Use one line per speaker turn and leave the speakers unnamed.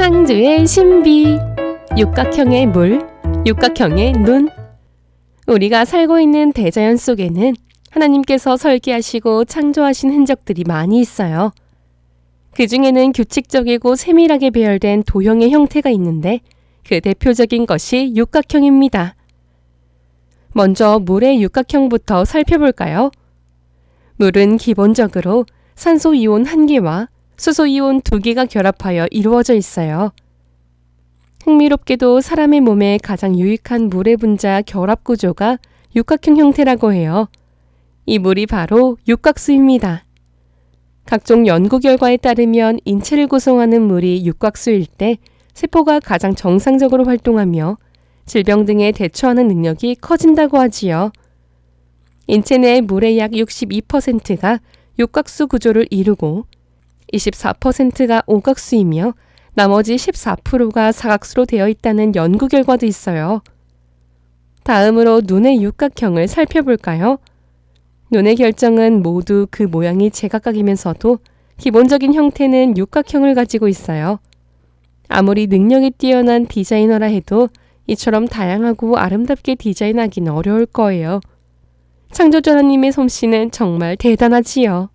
창조의 신비. 육각형의 물, 육각형의 눈. 우리가 살고 있는 대자연 속에는 하나님께서 설계하시고 창조하신 흔적들이 많이 있어요. 그 중에는 규칙적이고 세밀하게 배열된 도형의 형태가 있는데 그 대표적인 것이 육각형입니다. 먼저 물의 육각형부터 살펴볼까요? 물은 기본적으로 산소 이온 한 개와 수소 이온 두 개가 결합하여 이루어져 있어요. 흥미롭게도 사람의 몸에 가장 유익한 물의 분자 결합 구조가 육각형 형태라고 해요. 이 물이 바로 육각수입니다. 각종 연구 결과에 따르면 인체를 구성하는 물이 육각수일 때 세포가 가장 정상적으로 활동하며 질병 등에 대처하는 능력이 커진다고 하지요. 인체 내 물의 약 62%가 육각수 구조를 이루고 24%가 오각수이며 나머지 14%가 사각수로 되어 있다는 연구 결과도 있어요. 다음으로 눈의 육각형을 살펴볼까요? 눈의 결정은 모두 그 모양이 제각각이면서도 기본적인 형태는 육각형을 가지고 있어요. 아무리 능력이 뛰어난 디자이너라 해도 이처럼 다양하고 아름답게 디자인하기는 어려울 거예요. 창조주 하나님의 솜씨는 정말 대단하지요.